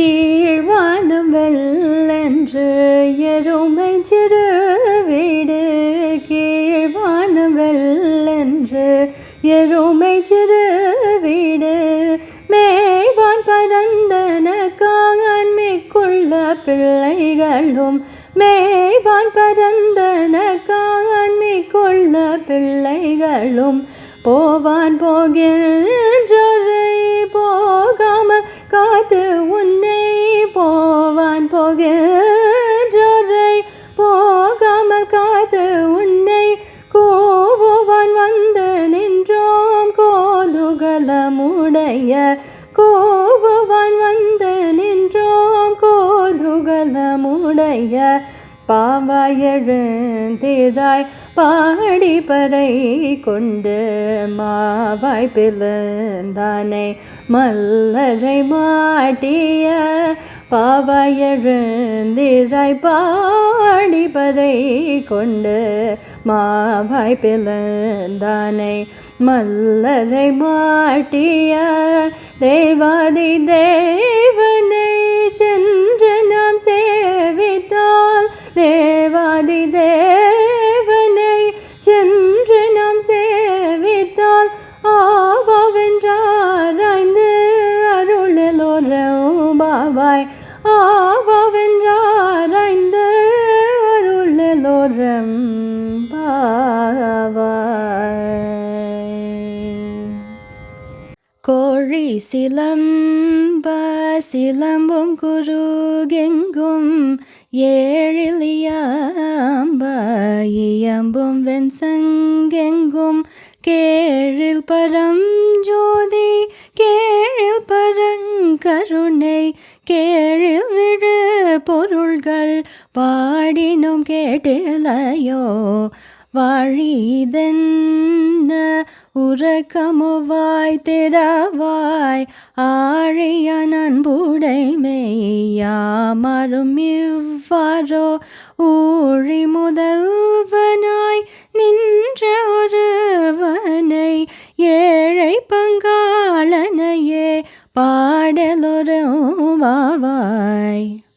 கீழ்வானம் வெள்ளென்று எருமை சிறு வீடு கீழ்வானம் வெள்ளென்று எருமை சிறு வீடு மேய்வான் பரந்தன காண்மிக்குள்ள பிள்ளைகளும் மேய்வான் பரந்தன காண்மிக்குள்ள பிள்ளைகளும் போவான் போகின்றோரை கோதுகலமுடைய கோபவான் வந்து நின்றோம். கோதுகலமுடைய பாவாயெழுந்திராய் பாடி பறை கொண்டு மாவாய் பிளந்தானை. மல்லரை மாட்டிய பாவாயெழுந்திராய் பாடிபதை கொண்டு மாவாய் பிளந்தானை மல்லரை மாட்டிய தேவாதி தேவனை ஆவாவென்றாராய்ந்து அருளலோரம் கோழி சிலம்ப சிலம்பும் குருகெங்கும் ஏழிலியாம்ப இயம்பும் வெண்சங்கெங்கும். கேழில் பரம் ஜோதி கேழில் பரங்கரு பாடினும் கேட்டிலையோ? வாழிதென்ன உறக்கமுவாய் திறவாய் ஆழிய நண்புடைமையாமரும் இவ்வாறோ? ஊழி முதல்வனாய் நின்ற ஒருவனை ஏழை பங்காளனையே பாடலொருவாய்